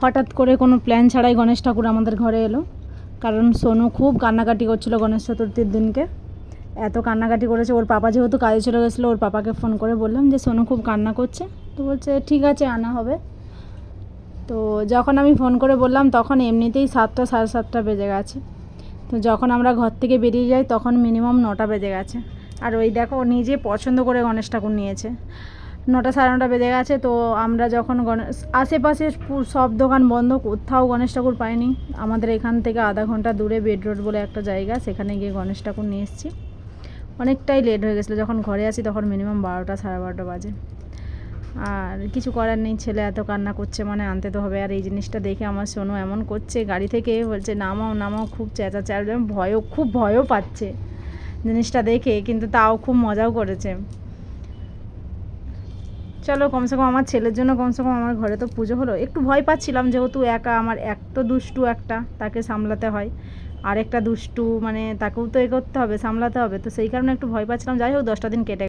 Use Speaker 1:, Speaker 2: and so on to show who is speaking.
Speaker 1: হঠাৎ করে কোনো প্ল্যান ছাড়াই গণেশ ঠাকুর আমাদের ঘরে এলো। কারণ সোনু খুব কান্নাকাটি করছিল গণেশ চতুর্থীর দিনকে। এত কান্নাকাটি করেছে, ওর পাপা যেহেতু কাজে চলে গেছিল, ওর পাপাকে ফোন করে বললাম যে, সোনু খুব কান্না করছে। তো বলছে, ঠিক আছে, আনা হবে। তো যখন আমি ফোন করে বললাম, তখন এমনিতেই সাতটা, সাড়ে সাতটা বেজে গেছে। তো যখন আমরা ঘর থেকে বেরিয়ে যাই, তখন মিনিমাম নটা বেজে গেছে। আর ওই দেখো নিজে পছন্দ করে গণেশ ঠাকুর নিয়েছে। নটা সাড়ে নটা বেজে গেছে, তো আমরা যখন গণেশ আশেপাশে সব দোকান বন্ধ, কোথাও গণেশ ঠাকুর পাইনি। আমাদের এখান থেকে আধা ঘণ্টা দূরে বেড রোড বলে একটা জায়গা, সেখানে গিয়ে গণেশ ঠাকুর নিয়ে এসেছি। অনেকটাই লেট হয়ে গেছিল, যখন ঘরে আসি তখন মিনিমাম বারোটা সাড়ে বারোটা বাজে। আর কিছু করার নেই, ছেলে এত কান্না করছে মানে আনতে তো হবে। আর এই জিনিসটা দেখে আমার সোনু এমন করছে, গাড়ি থেকে বলছে, নামাও নামাও, খুব চেঁচাচ্ছে আর ভয়ও, খুব ভয়ও পাচ্ছে জিনিসটা দেখে, কিন্তু তাও খুব মজাও করেছে। চলো, কমসে কম আমার ছেলের জন্য কমসে কম আমার ঘরে তো পুজো হলো। একটু ভয় পাচ্ছিলাম যেহেতু একা, আমার এক তো দুষ্টু একটা, তাকে সামলাতে হয়। আরেকটা দুষ্টু মানে তাকেও তো এ করতে হবে, সামলাতে হবে। তো সেই কারণে একটু ভয় পাচ্ছিলাম। যাই হোক, দশটা দিন কেটে